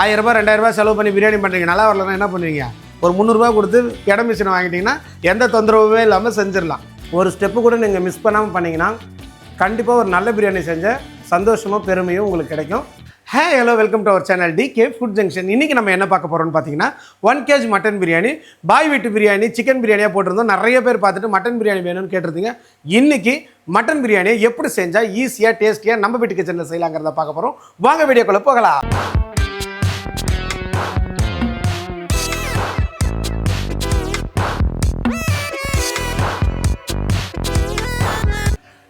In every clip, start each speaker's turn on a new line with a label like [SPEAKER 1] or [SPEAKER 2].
[SPEAKER 1] ஆயிரரூபா ரெண்டாயிரரூபா செலவு பண்ணி பிரியாணி பண்ணுறீங்க நல்லா வரலன்னா என்ன பண்ணுவீங்க? ஒரு முந்நூறுரூவா கொடுத்து இட மிஷினை வாங்கிட்டீங்கன்னா எந்த தொந்தரவுமே இல்லாமல் செஞ்சிடலாம். ஒரு ஸ்டெப்பு கூட நீங்கள் மிஸ் பண்ணாமல் பண்ணீங்கன்னா கண்டிப்பாக ஒரு நல்ல பிரியாணி செஞ்ச சந்தோஷமும் பெருமையும் உங்களுக்கு கிடைக்கும். Hey hello welcome to our channel T K food junction இன்றைக்கி நம்ம என்ன பார்க்க போகிறோம்னு பார்த்தீங்கன்னா ஒன் கேஜ் மட்டன் பிரியாணி பாய் வீட்டு பிரியாணி சிக்கன் பிரியாணியாக போட்டிருந்தோம். நிறைய பேர் பார்த்துட்டு மட்டன் பிரியாணி வேணும்னு கேட்டிருந்தீங்க. இன்றைக்கி மட்டன் பிரியாணியை எப்படி செஞ்சால் ஈஸியாக டேஸ்டியாக நம்ம வீட்டு கிச்சனில் செய்யலாங்கிறத பார்க்க போகிறோம் வாங்க வீடியோக்குள்ளே போகலாம்.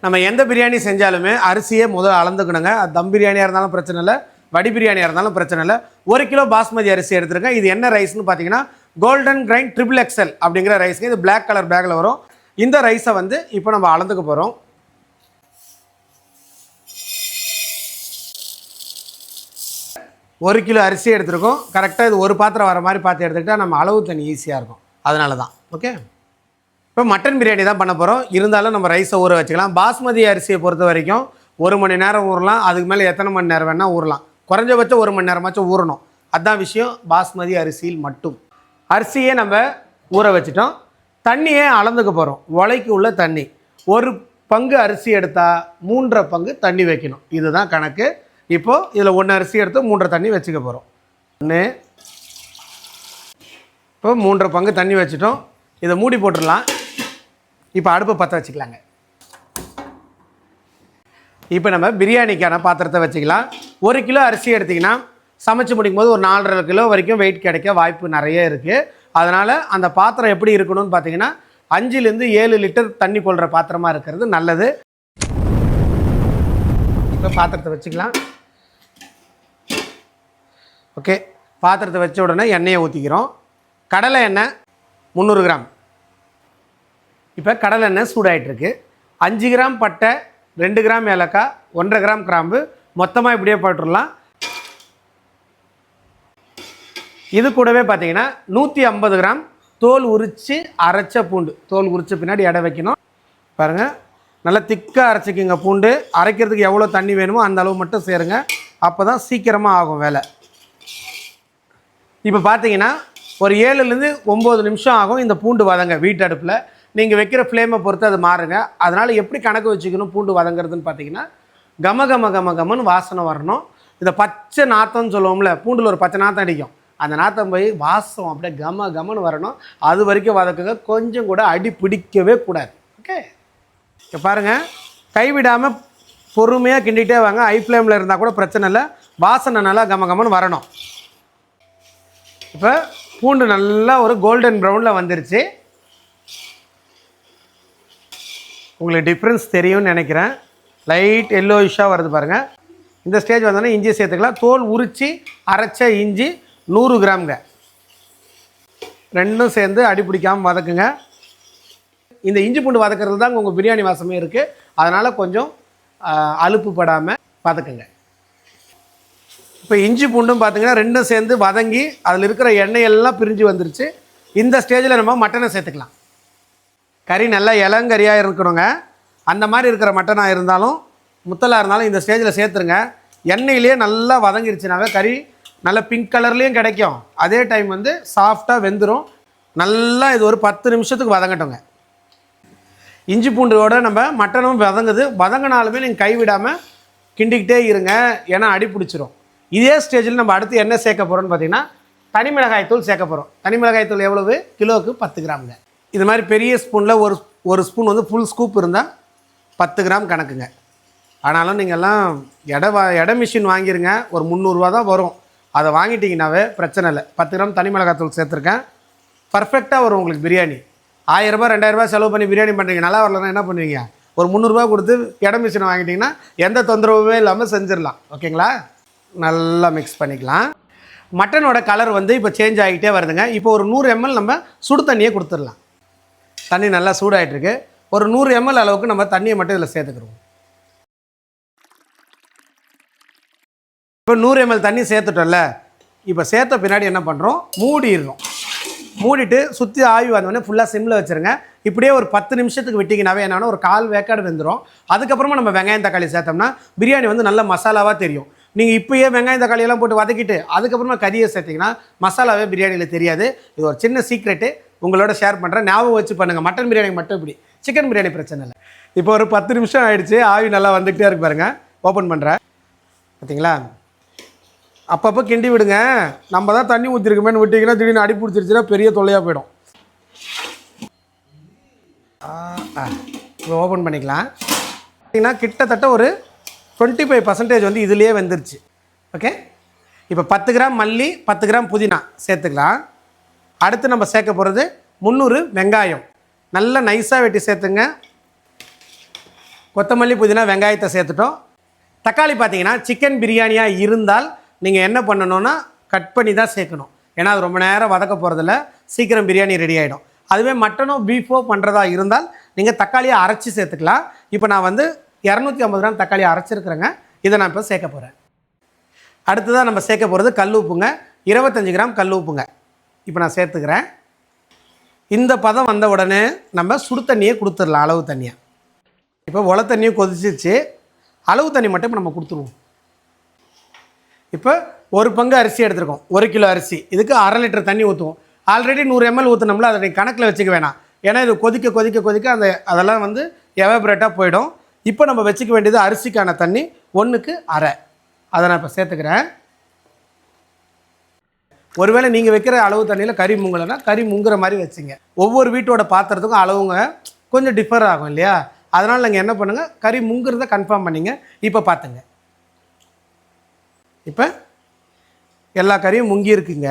[SPEAKER 1] நம்ம எந்த பிரியாணி செஞ்சாலுமே அரிசியே முதல்ல அளந்துக்கணுங்க. அது தம் பிரியாணியாக இருந்தாலும் பிரச்சனை இல்லை வடி பிரியாணியாக இருந்தாலும் பிரச்சனை இல்லை. ஒரு கிலோ பாஸ்மதி அரிசி எடுத்துருக்கேன் இது என்ன ரைஸ்னு பார்த்தீங்கன்னா கோல்டன் கிரைண்ட் ட்ரிபிள் எக்ஸல் அப்படிங்கிற ரைஸ்க்கு இது பிளாக் கலர் பேக்கில் வரும். இந்த ரைஸை வந்து இப்போ நம்ம அளந்துக்க போகிறோம் ஒரு கிலோ அரிசி எடுத்துருக்கோம். கரெக்டாக இது ஒரு பாத்திரம் வர மாதிரி பார்த்து எடுத்துக்கிட்டால் நம்ம அளவு தண்ணி ஈஸியாக இருக்கும். அதனால தான் ஓகே இப்போ மட்டன் பிரியாணி தான் பண்ண போகிறோம் இருந்தாலும் நம்ம ரைஸை ஊற வச்சுக்கலாம். பாஸ்மதி அரிசியை பொறுத்த வரைக்கும் ஒரு மணி நேரம் ஊறலாம். அதுக்கு மேலே எத்தனை மணி நேரம் வேணால் ஊறலாம். குறைஞ்சபட்சம் ஒரு மணி நேரமாச்சும் ஊறணும். அதான் விஷயம். பாஸ்மதி அரிசியில் மட்டும். அரிசியே நம்ம ஊற வச்சிட்டோம். தண்ணியே அளந்துக்க போகிறோம் உலைக்கு உள்ள தண்ணி. ஒரு பங்கு அரிசி எடுத்தால் மூன்றரை பங்கு தண்ணி வைக்கணும். இதுதான் கணக்கு. இப்போது இதில் ஒன்று அரிசி எடுத்து மூன்றரை தண்ணி வச்சுக்க போகிறோம் ஒன்று இப்போ மூன்றரை பங்கு தண்ணி வச்சுட்டோம். இதை மூடி போட்டுடலாம். இப்போ அடுப்பை பற்ற வச்சுக்கலாங்க. இப்போ நம்ம பிரியாணிக்கான பாத்திரத்தை வச்சுக்கலாம். ஒரு கிலோ அரிசி எடுத்திங்கன்னா சமைச்சு முடிக்கும் போது ஒரு நாலரை கிலோ வரைக்கும் வெயிட் கிடைக்க வாய்ப்பு நிறைய இருக்குது அதனால் அந்த பாத்திரம் எப்படி இருக்கணும்னு பார்த்தீங்கன்னா அஞ்சுலேருந்து ஏழு லிட்டர் தண்ணி கொள்கிற பாத்திரமாக இருக்கிறது நல்லது. இப்போ பாத்திரத்தை வச்சுக்கலாம். ஓகே பாத்திரத்தை வச்ச உடனே எண்ணெயை ஊற்றிக்கிறோம் கடலை எண்ணெய் முந்நூறு கிராம். இப்போ கடலை எண்ணெய் சூடாயிட்டிருக்கு. அஞ்சு கிராம் பட்டை ரெண்டு கிராம் ஏலக்காய் ஒன்றரை கிராம் கிராம்பு மொத்தமாக இப்படியே போட்டுடலாம். இது கூடவே பார்த்தீங்கன்னா நூற்றி ஐம்பது கிராம் தோல் உரித்து அரைச்ச பூண்டு. தோல் உரிச்ச பின்னாடி எடை வைக்கணும். பாருங்கள் நல்லா திக்காக அரைச்சிக்கிங்க பூண்டு. அரைக்கிறதுக்கு எவ்வளோ தண்ணி வேணுமோ அந்த அளவு மட்டும் சேருங்க. அப்போ தான் சீக்கிரமாக ஆகும் வேலை. இப்போ பார்த்தீங்கன்னா ஒரு ஏழுலேருந்து ஒம்பது நிமிஷம் ஆகும் இந்த பூண்டு வதங்க வீட்டு அடுப்பில். நீங்கள் வைக்கிற ஃப்ளேமை பொறுத்து அது மாறுங்க. அதனால் எப்படி கணக்கு வச்சுக்கணும் பூண்டு வதங்குறதுன்னு பார்த்தீங்கன்னா கம கம கம கமன்னு வாசனை வரணும். இந்த பச்சை நாத்தம்னு சொல்லுவோம்ல பூண்டில் ஒரு பச்சை நாத்தம் அடிக்கும். அந்த நாத்தம் போய் வாசம் அப்படியே கம கமன்னு வரணும். அது வரைக்கும் வதக்குங்க. கொஞ்சம் கூட அடி பிடிக்கவே கூடாது. ஓகே இப்போ பாருங்கள் கைவிடாமல் பொறுமையாக கிண்டிகிட்டே வாங்க. ஐ ஃப்ளேமில் இருந்தால் கூட பிரச்சனை இல்லை. வாசனை நல்லா கம கமன்னு வரணும். இப்போ பூண்டு நல்லா ஒரு கோல்டன் ப்ரௌனில் வந்துருச்சு. உங்களுக்கு டிஃப்ரென்ஸ் தெரியும்னு நினைக்கிறேன். லைட் எல்லோயிஷாக வருது பாருங்கள் இந்த ஸ்டேஜ் வந்தோடனே இஞ்சி சேர்த்துக்கலாம். தோல் உரித்து அரைச்ச இஞ்சி நூறு கிராம்ங்க. ரெண்டும் சேர்ந்து அடி பிடிக்காமல் வதக்குங்க. இந்த இஞ்சி பூண்டு வதக்கிறது தான் உங்கள் பிரியாணி வாசமே இருக்குது அதனால் கொஞ்சம் அலுப்பு படாமல் வதக்குங்க. இப்போ இஞ்சி பூண்டும் பார்த்தீங்கன்னா ரெண்டும் சேர்ந்து வதங்கி அதில் இருக்கிற எண்ணெய் எல்லாம் பிரிஞ்சு வந்துருச்சு. இந்த ஸ்டேஜில் நம்ம மட்டனை சேர்த்துக்கலாம். கறி நல்லா இளங்கறியாக இருக்கணுங்க. அந்த மாதிரி இருக்கிற மட்டனாக இருந்தாலும் முத்தலாக இருந்தாலும் இந்த ஸ்டேஜில் சேர்த்துருங்க. எண்ணெயிலேயே நல்லா வதங்கிருச்சுனாவே கறி நல்ல பிங்க் கலர்லேயும் கிடைக்கும். அதே டைம் வந்து சாஃப்டாக வெந்துடும் நல்லா இது ஒரு பத்து நிமிஷத்துக்கு வதங்கட்டுங்க. இஞ்சி பூண்டோட நம்ம மட்டனும் வதங்குது. வதங்கினாலுமே நீங்கள் கைவிடாமல் கிண்டிக்கிட்டே இருங்க. ஏன்னா அடி பிடிச்சிரும். இதே ஸ்டேஜில் நம்ம அடுத்து என்ன சேர்க்க போகிறோம்னு பார்த்தீங்கன்னா தனி மிளகாய் தூள் சேர்க்க போகிறோம் தனி எவ்வளவு? கிலோவுக்கு பத்து கிராமுங்க. இது மாதிரி பெரிய ஸ்பூனில் ஒரு ஒரு ஸ்பூன் வந்து ஃபுல் ஸ்கூப் இருந்தால் பத்து கிராம் கணக்குங்க. ஆனாலும் நீங்கள்லாம் எடை வா எடை மிஷின் வாங்கிருங்க. ஒரு முந்நூறுரூவா தான் வரும். அதை வாங்கிட்டிங்கனாவே பிரச்சனை இல்லை. பத்து கிராம் தனி மிளகாய் தூள் சேர்த்துருக்கேன். பர்ஃபெக்டாக வரும் உங்களுக்கு பிரியாணி. ஆயிரரூபா ரெண்டாயிரரூபா செலவு பண்ணி பிரியாணி பண்ணுறீங்க நல்லா வரலன்னா என்ன பண்ணுவீங்க? ஒரு முந்நூறுரூவா கொடுத்து இட மிஷினை வாங்கிட்டிங்கன்னா எந்த தொந்தரவுமே இல்லாமல் செஞ்சிடலாம். ஓகேங்களா? நல்லா மிக்ஸ் பண்ணிக்கலாம். மட்டனோட கலர் வந்து இப்போ சேஞ்ச் ஆகிட்டே வருதுங்க. இப்போ ஒரு நூறு எம்எல் நம்ம சுடு தண்ணியே கொடுத்துடலாம். தண்ணி நல்லா சூடாயிட்டு இருக்கு ஒரு நூறு எம்எல் அளவுக்கு நம்ம தண்ணியை மட்டும் இதில் சேர்த்துக்கிறோம் இப்போ நூறு எம்எல் தண்ணி சேர்த்துட்டோம்ல. இப்போ சேர்த்த பின்னாடி என்ன பண்ணுறோம்? மூடிடுறோம். மூடிட்டு சுற்றி ஆவி வந்தோடனே ஃபுல்லாக சிம்மில் வச்சுருங்க. இப்படியே ஒரு பத்து நிமிஷத்துக்கு விட்டிங்கனாவே என்னென்னா ஒரு கால் வேக்காடு வெந்துடும் அதுக்கப்புறமா நம்ம வெங்காயம் தக்காளி சேர்த்தோம்னா பிரியாணி வந்து நல்ல மசாலாவாக தெரியும். நீங்கள் இப்போயே வெங்காயம் தக்காளி எல்லாம் போட்டு வதக்கிட்டு அதுக்கப்புறமா கறியை சேர்த்திங்கன்னா மசாலாவே பிரியாணியில் தெரியாது. இது ஒரு சின்ன சீக்ரெட்டு உங்களோட ஷேர் பண்ணுறேன் ஞாபகம் வச்சு பண்ணுங்கள் மட்டன் பிரியாணி மட்டும் இப்படி. சிக்கன் பிரியாணி பிரச்சனை இல்லை. இப்போ ஒரு பத்து நிமிஷம் ஆயிடுச்சு. ஆவி நல்லா வந்துகிட்டே இருக்கு பாருங்க. ஓப்பன் பண்ணுறேன் பார்த்தீங்களா அப்பப்போ கிண்டி விடுங்க. நம்ம தான் தண்ணி ஊற்றிருக்குமேனு விட்டிங்கன்னா திடீர்னு அடி பிடிச்சிருச்சுன்னா பெரிய தொல்லையாக போயிடும். இப்போ ஓப்பன் பண்ணிக்கலாம். பார்த்தீங்கன்னா கிட்டத்தட்ட ஒரு டுவெண்ட்டி ஃபைவ் பர்சன்டேஜ் வந்து இதுலேயே வந்துருச்சு. ஓகே இப்போ பத்து கிராம் மல்லி பத்து கிராம் புதினா சேர்த்துக்கலாம். அடுத்து நம்ம சேர்க்க போகிறது முந்நூறு வெங்காயம். நல்லா நைஸாக வெட்டி சேர்த்துங்க. கொத்தமல்லி புதினா வெங்காயத்தை சேர்த்துட்டோம். தக்காளி பார்த்தீங்கன்னா சிக்கன் பிரியாணியாக இருந்தால் நீங்கள் என்ன பண்ணணும்னா கட் பண்ணி தான் சேர்க்கணும். ஏன்னா அது ரொம்ப நேரம் வதக்க போகிறதில்ல சீக்கிரம் பிரியாணி ரெடி ஆகிடும் அதுவே மட்டனோ பீஃபோ பண்ணுறதா இருந்தால் நீங்கள் தக்காளியை அரைச்சி சேர்த்துக்கலாம். இப்போ நான் வந்து இரநூத்தி ஐம்பது கிராம் தக்காளி அரைச்சிருக்கிறேங்க. இதை நான் இப்போ சேர்க்க போகிறேன் அடுத்ததாக நம்ம சேர்க்க போகிறது கல் உப்புங்க. இருபத்தஞ்சி கிராம் கல் உப்புங்க. இப்போ நான் சேர்த்துக்கிறேன். இந்த பதம் வந்த உடனே நம்ம சுடு தண்ணியை கொடுத்துடலாம் அளவு தண்ணியை. இப்போ உல தண்ணியும் கொதிச்சிச்சு அளவு தண்ணி மட்டும் இப்போ நம்ம கொடுத்துருவோம். இப்போ ஒரு பங்கு அரிசி எடுத்துருக்கோம். ஒரு கிலோ அரிசி. இதுக்கு அரை லிட்டர் தண்ணி ஊற்றுவோம். ஆல்ரெடி நூறு எம்எல் ஊற்றுனோம்ல அதை நீங்கள் கணக்கில் வச்சுக்க வேணாம். ஏன்னா இது கொதிக்க கொதிக்க கொதிக்க அந்த அதெல்லாம் வந்து எவாபரேட்டாக போயிடும். இப்போ நம்ம வச்சுக்க வேண்டியது அரிசிக்கான தண்ணி ஒன்றுக்கு அரை. அதை நான் இப்போ சேர்த்துக்கிறேன். ஒருவேளை நீங்கள் வைக்கிற அளவு தண்ணியில் கறி முங்கலைன்னா கறி முங்குற மாதிரி வச்சுங்க. ஒவ்வொரு வீட்டோட பாத்திரத்துக்கும் அளவுங்க கொஞ்சம் டிஃபர் ஆகும் இல்லையா? அதனால் நீங்கள் என்ன பண்ணுங்கள் கறி முங்குறத கன்ஃபார்ம் பண்ணிங்க. இப்போ பார்த்துங்க இப்போ எல்லா கறியும் முங்கி இருக்குங்க.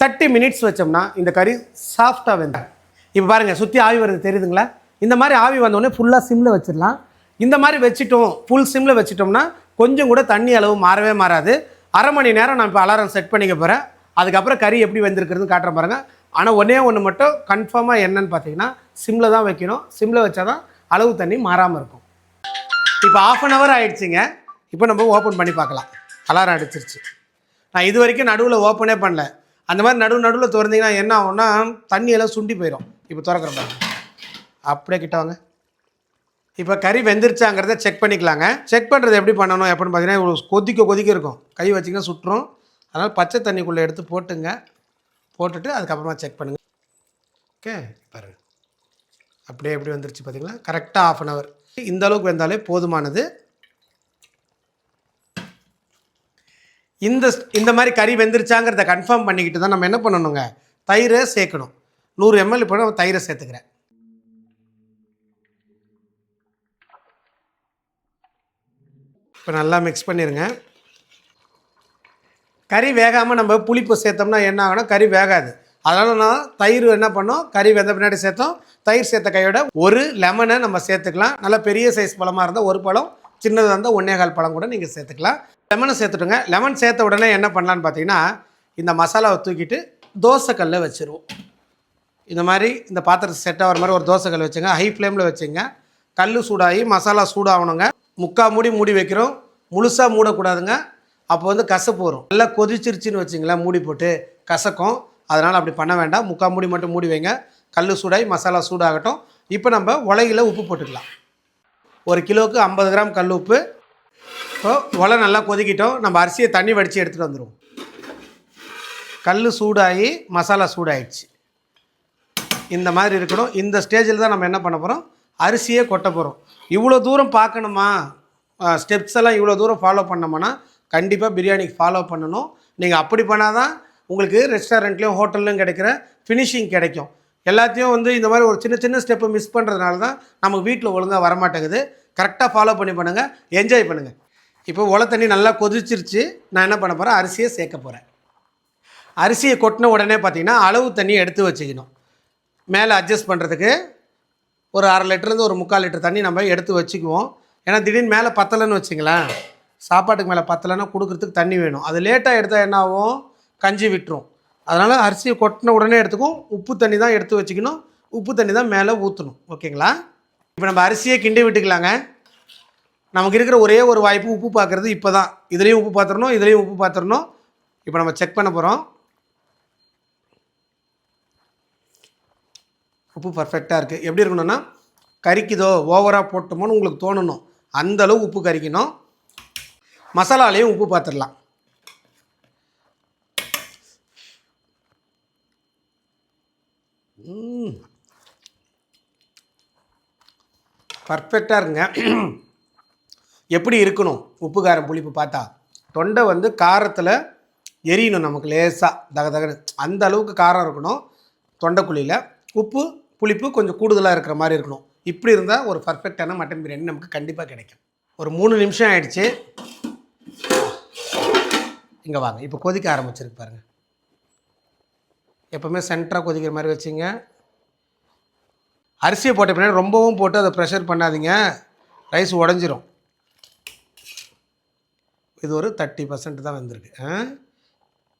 [SPEAKER 1] தேர்ட்டி மினிட்ஸ் வச்சோம்னா இந்த கறி சாஃப்டாக வெந்தாங்க இப்போ பாருங்கள் சுற்றி ஆவி வருது தெரியுதுங்களா? இந்த மாதிரி ஆவி வந்தோடனே ஃபுல்லாக சிம்மில் வச்சிடலாம். இந்த மாதிரி வச்சுட்டோம் ஃபுல் சிம்மில் வச்சிட்டோம்னா கொஞ்சம் கூட தண்ணி அளவு மாறவே மாறாது. அரை மணி நேரம் நான் இப்போ அலாரம் செட் பண்ணிக்க போகிறேன் அதுக்கப்புறம் கறி எப்படி வெந்திருக்கிறதுன்னு காட்டுறேன் பாருங்கள் ஆனால் ஒன்றே ஒன்று மட்டும் கன்ஃபார்மாக என்னன்னு பார்த்தீங்கன்னா சிம்மில் தான் வைக்கணும். சிம்மில் வச்சா தான் அளவு தண்ணி மாறாமல் இருக்கும். இப்போ ஆஃப் அன் ஹவர் ஆயிடுச்சுங்க. இப்போ நம்ம ஓப்பன் பண்ணி பார்க்கலாம். அலாரம் அடிச்சிருச்சு. நான் இது வரைக்கும் நடுவில் ஓப்பனே பண்ணல. அந்த மாதிரி நடுவு நடுவில் திறந்தீங்கன்னா என்ன ஆகும்னா தண்ணியெல்லாம் சுண்டி போயிடும் இப்போ திறக்கிற பாருங்க. அப்படியே கிட்ட வாங்க. இப்போ கறி வெந்துருச்சாங்கிறத செக் பண்ணிக்கலாங்க. செக் பண்ணுறது எப்படி பண்ணணும்? எப்படின்னு பார்த்தீங்கன்னா கொதிக்க கொதிக்க இருக்கும். கை வச்சிங்கன்னா சுட்டுரும் அதனால் பச்சை தண்ணிக்குள்ளே எடுத்து போட்டுங்க. போட்டுட்டு அதுக்கப்புறமா செக் பண்ணுங்கள் ஓகே பாருங்க அப்படியே எப்படி வந்துருச்சு பார்த்தீங்களா கரெக்டாக ஆஃப் அன் ஹவர் இந்த அளவுக்கு வந்தாலே போதுமானது. இந்த இந்த மாதிரி கறி வெந்துருச்சாங்கிறத கன்ஃபார்ம் பண்ணிக்கிட்டு தான் நம்ம என்ன பண்ணணுங்க? தயிரை சேர்க்கணும். நூறு எம்எல் இப்போ நம்ம தயிரை சேர்த்துக்கிறேன். இப்போ நல்லா மிக்ஸ் பண்ணிடுங்க கறி வேகாமல் நம்ம புளிப்பு சேர்த்தோம்னா என்ன ஆகணும் கறி வேகாது. அதனால் நான் தயிர் என்ன பண்ணோம்? கறி வெந்த பின்னாடி சேர்த்தோம். தயிர் சேர்த்த கையோட ஒரு லெமனை நம்ம சேர்த்துக்கலாம். நல்லா பெரிய சைஸ் பழமாக இருந்தால் ஒரு பழம் சின்னதாக இருந்தால் ஒன்றே கால் பழம் கூட நீங்கள் சேர்த்துக்கலாம். லெமனை சேர்த்துட்டுங்க. லெமன் சேர்த்த உடனே என்ன பண்ணலான்னு பார்த்தீங்கன்னா இந்த மசாலாவை தூக்கிட்டு தோசைக்கல்ல வச்சுருவோம். இந்த மாதிரி இந்த பாத்திரத்தை செட் ஆகிற மாதிரி ஒரு தோசைக்கல் வச்சுங்க. ஹை ஃப்ளேமில் வச்சுங்க. கல் சூடாகி மசாலா சூடாகணுங்க. முக்கால் மூடி மூடி வைக்கிறோம். முழுசாக மூடக்கூடாதுங்க. அப்போ வந்து கசப்பு வரும். நல்லா கொதிச்சிருச்சுன்னு வச்சிங்களேன் மூடி போட்டு. கசக்கும். அதனால் அப்படி பண்ண வேண்டாம். முக்கால் மூடி மட்டும் மூடி வைங்க. கல் சூடாகி மசாலா சூடாகட்டும். இப்போ நம்ம உலகில் உப்பு போட்டுக்கலாம். ஒரு கிலோவுக்கு ஐம்பது கிராம் கல் உப்பு. இப்போ உலை நல்லா கொதிக்கிட்டோம். நம்ம அரிசியை தண்ணி வடித்து எடுத்துகிட்டு வந்துடுவோம் கல் சூடாகி மசாலா சூடாயிடுச்சு. இந்த மாதிரி இருக்கணும். இந்த ஸ்டேஜில் தான் நம்ம என்ன பண்ண போகிறோம் அரிசியே கொட்ட போகிறோம் இவ்வளோ தூரம் பார்க்கணுமா? ஸ்டெப்ஸ் எல்லாம் இவ்வளோ தூரம் ஃபாலோ பண்ணோம்னா கண்டிப்பாக பிரியாணிக்கு ஃபாலோ பண்ணணும். நீங்கள் அப்படி பண்ணால் தான் உங்களுக்கு ரெஸ்டாரண்ட்லேயும் ஹோட்டல்லையும் கிடைக்கிற ஃபினிஷிங் கிடைக்கும். எல்லாத்தையும் வந்து இந்த மாதிரி ஒரு சின்ன சின்ன ஸ்டெப்பு மிஸ் பண்ணுறதுனால தான் நமக்கு வீட்டில் ஒழுங்காக வரமாட்டேங்குது. கரெக்டாக ஃபாலோ பண்ணி பண்ணுங்கள் என்ஜாய் பண்ணுங்கள் இப்போ உல தண்ணி நல்லா கொதிச்சிருச்சு. நான் என்ன பண்ண போகிறேன் அரிசியை சேர்க்க போகிறேன் அரிசியை கொட்டின உடனே பார்த்தீங்கன்னா அளவு தண்ணி எடுத்து வச்சுக்கணும். மேலே அட்ஜஸ்ட் பண்ணுறதுக்கு ஒரு அரை லிட்டர்லேருந்து ஒரு முக்கால் லிட்டர் தண்ணி நம்ம எடுத்து வச்சுக்குவோம். ஏன்னா திடீர்னு மேலே பத்தலைன்னு வச்சுங்களேன். சாப்பாட்டுக்கு மேலே பத்தலைன்னா கொடுக்குறதுக்கு தண்ணி வேணும். அது லேட்டாக எடுத்தால் என்ன ஆகும் கஞ்சி விட்டுரும். அதனால் அரிசியை கொட்டின உடனே எடுத்துக்கும். உப்பு தண்ணி தான் எடுத்து வச்சுக்கணும். உப்பு தண்ணி தான் மேலே ஊற்றணும் ஓகேங்களா? இப்போ நம்ம அரிசியை கிண்டி விட்டுக்கலாங்க. நமக்கு இருக்கிற ஒரே ஒரு வாய்ப்பு உப்பு பார்க்குறது இப்போ தான் இதுலேயும் உப்பு பார்த்துடணும் இதுலேயும் உப்பு பார்த்துடணும் இப்போ நம்ம செக் பண்ண போகிறோம் உப்பு பர்ஃபெக்டாக இருக்குது எப்படி இருக்கணும்னா கறிக்குதோ ஓவராக போட்டோமோன்னு உங்களுக்கு தோணணும். அந்தளவு உப்பு கறிக்கணும் மசாலாலையும் உப்பு பார்த்துடலாம். பர்ஃபெக்டாக இருங்க. எப்படி இருக்கணும்? உப்பு காரம் புளிப்பு பார்த்தா தொண்டை வந்து காரத்தில் எரியணும் நமக்கு லேசாக தக தகனு அந்த அளவுக்கு காரம் இருக்கணும் தொண்டைக்குழியில் உப்பு புளிப்பு கொஞ்சம் கூடுதலாக இருக்கிற மாதிரி இருக்கணும். இப்படி இருந்தால் ஒரு பர்ஃபெக்டான மட்டன் பிரியாணி நமக்கு கண்டிப்பாக கிடைக்கும். ஒரு மூணு நிமிஷம் ஆயிடுச்சு. இங்கே வாங்க. இப்போ கொதிக்க ஆரம்பிச்சிருக்கு பாருங்கள் எப்போவுமே சென்டராக கொதிக்கிற மாதிரி வச்சுங்க. அரிசியை போட்ட பின்னாடி ரொம்பவும் போட்டு அதை ப்ரெஷர் பண்ணாதீங்க. ரைஸ் உடஞ்சிரும். இது ஒரு தேர்ட்டி பர்சன்ட் தான் வந்திருக்கு. ஆ?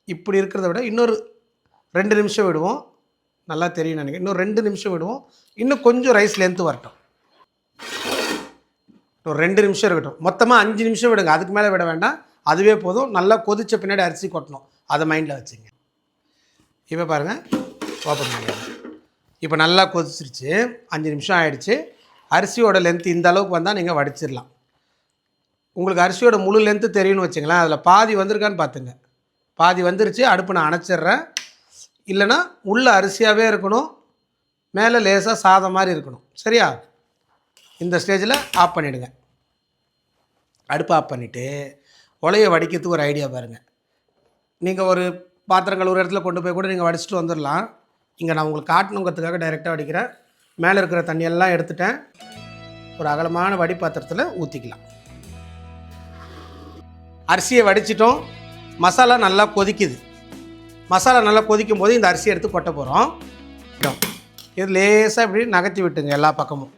[SPEAKER 1] இப்படி இருக்கிறத விட இன்னொரு ரெண்டு நிமிஷம் விடுவோம். நல்லா தெரியும் நினைக்கிறேன். இன்னும் ரெண்டு நிமிஷம் விடுவோம். இன்னும் கொஞ்சம் ரைஸ் லென்த்து வரட்டும். ஒரு ரெண்டு நிமிஷம் இருக்கட்டும். மொத்தமாக அஞ்சு நிமிஷம் விடுங்க. அதுக்கு மேலே விட வேண்டாம். அதுவே போதும். நல்லா கொதித்த பின்னாடி அரிசி கொட்டணும். அதை மைண்டில் வச்சுங்க. இப்போ பாருங்கள் ஓப்பன் பண்ணிடுங்க. இப்போ நல்லா கொதிச்சிருச்சு. அஞ்சு நிமிஷம் ஆயிடுச்சு. அரிசியோட லென்த் இந்த அளவுக்கு வந்தால் நீங்கள் வடிச்சிடலாம். உங்களுக்கு அரிசியோட முழு லென்த்து தெரியும்னு வச்சுங்களேன். அதில் பாதி வந்திருக்கான்னு பார்த்துங்க பாதி வந்துருச்சு. அடுப்பு நான் அணைச்சிட்றேன். இல்லைன்னா உள்ளே அரிசியாகவே இருக்கணும். மேலே லேசாக சாதம் மாதிரி இருக்கணும். சரியா? இந்த ஸ்டேஜில் ஆஃப் பண்ணிவிடுங்க அடுப்பு ஆஃப் பண்ணிவிட்டு உலையை வடிக்கிறதுக்கு ஒரு ஐடியா பாருங்கள் நீங்கள் ஒரு பாத்திரங்கள் ஒரு இடத்துல கொண்டு போய் கூட நீங்கள் வடிச்சிட்டு வந்துடலாம் இங்கே நான் உங்களுக்கு காட்டணுங்கிறதுக்காக டைரெக்டாக வடிக்கிறேன். மேலே இருக்கிற தண்ணியெல்லாம் எடுத்துட்டேன். ஒரு அகலமான வடி பாத்திரத்தில் ஊற்றிக்கலாம் அரிசியை வடிச்சிட்டோம். மசாலா நல்லா கொதிக்குது. மசாலா நல்லா கொதிக்கும் போது இந்த அரிசியை எடுத்து கொட்ட போகிறோம் இது லேசாக இப்படி நகர்த்தி விட்டுங்க எல்லா பக்கமும்.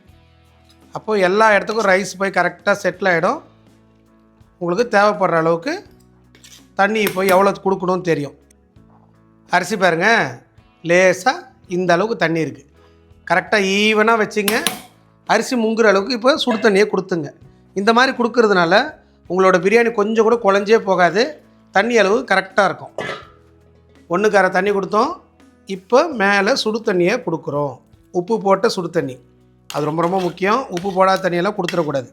[SPEAKER 1] அப்போது எல்லா இடத்துக்கும் ரைஸ் போய் கரெக்டாக செட்டில் ஆகிடும் உங்களுக்கு தேவைப்படுற அளவுக்கு தண்ணி போய் எவ்வளோ கொடுக்கணும்னு தெரியும். அரிசி பாருங்க லேசாக இந்த அளவுக்கு தண்ணி இருக்குது கரெக்டாக ஈவனாக வச்சுங்க. அரிசி முங்குற அளவுக்கு இப்போ சுடு தண்ணியை கொடுத்துங்க. இந்த மாதிரி கொடுக்கறதுனால உங்களோட பிரியாணி கொஞ்சம் கூட குழஞ்சே போகாது. தண்ணி அளவு கரெக்டாக இருக்கும். ஒன்றுக்கு அரை தண்ணி கொடுத்தோம். இப்போ மேலே சுடு தண்ணியை கொடுக்குறோம். உப்பு போட்ட சுடு தண்ணி. அது ரொம்ப ரொம்ப முக்கியம். உப்பு போடாத தண்ணியெல்லாம் கொடுத்துடக்கூடாது.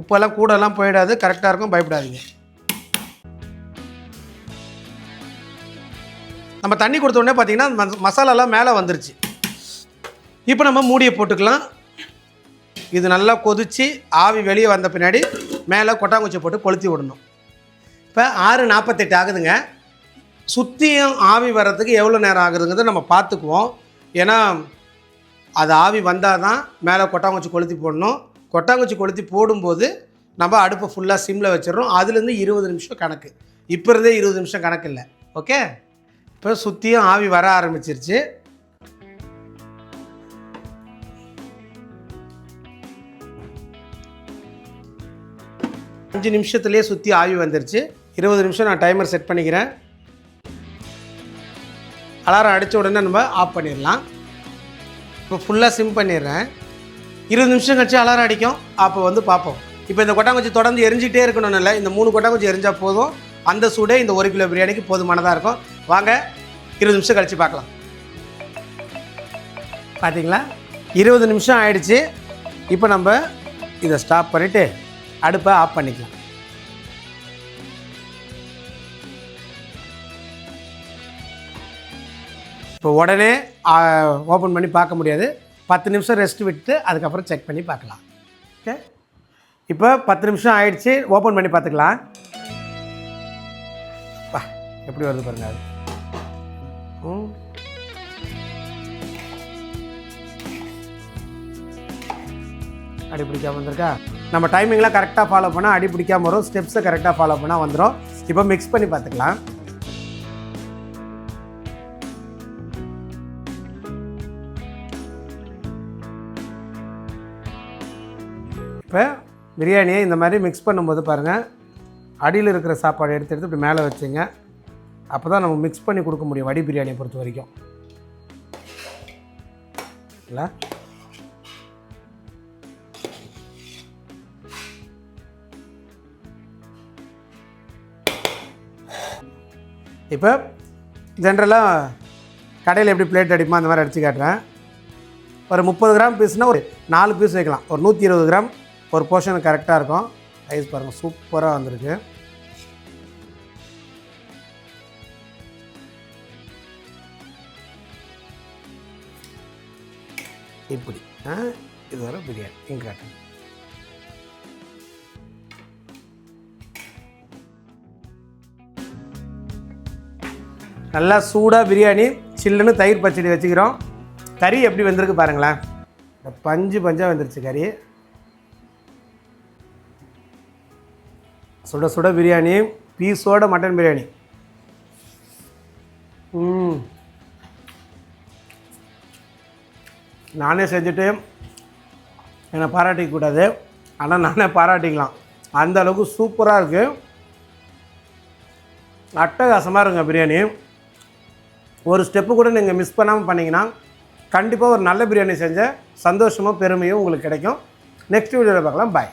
[SPEAKER 1] உப்பெல்லாம் கூடலாம் போயிடாது கரெக்டாக இருக்கும் பயப்படாதீங்க. நம்ம தண்ணி கொடுத்தோடனே பார்த்தீங்கன்னா மசாலாலாம் மேலே வந்துருச்சு. இப்போ நம்ம மூடியை போட்டுக்கலாம். இது நல்லா கொதித்து ஆவி வெளியே வந்த பின்னாடி மேலே கொட்டாங்குச்சி போட்டு கொளுத்தி விடணும். இப்போ ஆறு நாற்பத்தெட்டு ஆகுதுங்க. சுற்றியும் ஆவி வர்றதுக்கு எவ்வளோ நேரம் ஆகுதுங்கிறத நம்ம பார்த்துக்குவோம். ஏன்னா அது ஆவி வந்தால் தான் மேலே கொட்டாங்குச்சி கொளுத்தி போடணும். கொட்டாங்குச்சி கொளுத்தி போடும்போது நம்ம அடுப்பை ஃபுல்லாக சிம்மில் வச்சிடறோம். அதுலேருந்து இருபது நிமிஷம் கணக்கு. இப்போ இருந்தே இருபது நிமிஷம் கணக்கு இல்லை. ஓகே? இப்போ சுற்றியும் ஆவி வர ஆரம்பிச்சிருச்சு. அஞ்சு நிமிஷத்துலேயே சுற்றி ஆவி வந்துருச்சு. இருபது நிமிஷம் நான் டைமர் செட் பண்ணிக்கிறேன். அலாரம் அடித்த உடனே நம்ம ஆஃப் பண்ணிடலாம். இப்போ ஃபுல்லாக சிம் பண்ணிடுறேன். இருபது நிமிஷம் கழிச்சு அலாரம் அடிக்கும். அப்போ வந்து பார்ப்போம். இப்போ இந்த கொட்டாங்குச்சி தொடர்ந்து எரிஞ்சிட்டே இருக்கணும்னு இல்லை இந்த மூணு கொட்டாங்குச்சி எரிஞ்சால் போதும். அந்த சூடே இந்த ஒரு கிலோ பிரியாணிக்கு போதுமானதாக இருக்கும். வாங்க இருபது நிமிஷம் கழிச்சு பார்க்கலாம். பார்த்தீங்களா இருபது நிமிஷம் ஆயிடுச்சு. இப்போ நம்ம இதை ஸ்டாப் பண்ணிவிட்டு அடுப்பை ஆஃப் பண்ணிக்கலாம். இப்போ உடனே ஓப்பன் பண்ணி பார்க்க முடியாது. பத்து நிமிஷம் ரெஸ்ட் விட்டு அதுக்கப்புறம் செக் பண்ணி பார்க்கலாம். ஓகே இப்போ பத்து நிமிஷம் ஆயிடுச்சு ஓப்பன் பண்ணி பார்த்துக்கலாம். வா எப்படி வருது பாருங்க அது. ம். அடி பிடிக்காமல் வந்திருக்கா? நம்ம டைமிங்லாம் கரெக்டாக ஃபாலோ பண்ணால் அடி பிடிக்காமல் வரும் ஸ்டெப்ஸை கரெக்டாக ஃபாலோ பண்ணால் வந்துடும் இப்போ மிக்ஸ் பண்ணி பார்த்துக்கலாம். இப்போ பிரியாணியை இந்த மாதிரி மிக்ஸ் பண்ணும்போது பாருங்கள் அடியில் இருக்கிற சாப்பாடு எடுத்து எடுத்து இப்படி மேலே வச்சுங்க. அப்போ தான் நம்ம மிக்ஸ் பண்ணி கொடுக்க முடியும் வடி பிரியாணியை பொறுத்த வரைக்கும். இல்லை? இப்போ ஜென்ரலாக கடையில் எப்படி பிளேட் அடிப்போம் அந்த மாதிரி அடித்து காட்டுறேன். ஒரு முப்பது கிராம் பீஸ்னால் ஒரு நாலு பீஸ் வைக்கலாம். ஒரு நூற்றி இருபது கிராம் ஒரு போர்ஷன் கரெக்டாக இருக்கும். ரைஸ் பாருங்கள் சூப்பராக வந்திருக்கு. இப்படி ஆ இது வர பிரியாணி இங்கே காட்டுங்க நல்லா சூடாக பிரியாணி சில்லுன்னு தயிர் பச்சடி வச்சுக்கிறோம். கறி எப்படி வந்திருக்கு பாருங்களேன். பஞ்சு பஞ்சாக வந்துருச்சு கறி. சுட சுட பிரியாணி பீஸோட மட்டன் பிரியாணி. ம். நானே செஞ்சுட்டு என்னை பாராட்டிக்க கூடாது ஆனால் நானே பாராட்டிக்கலாம். அந்த அளவுக்கு சூப்பராக இருக்குது அட்டகாசமாக இருங்க பிரியாணி. ஒரு ஸ்டெப்பு கூட நீங்கள் மிஸ் பண்ணாமல் பண்ணிங்கன்னா கண்டிப்பாக ஒரு நல்ல பிரியாணி செஞ்ச சந்தோஷமும் பெருமையும் உங்களுக்கு கிடைக்கும். நெக்ஸ்ட் வீடியோவில் பார்க்கலாம். பாய்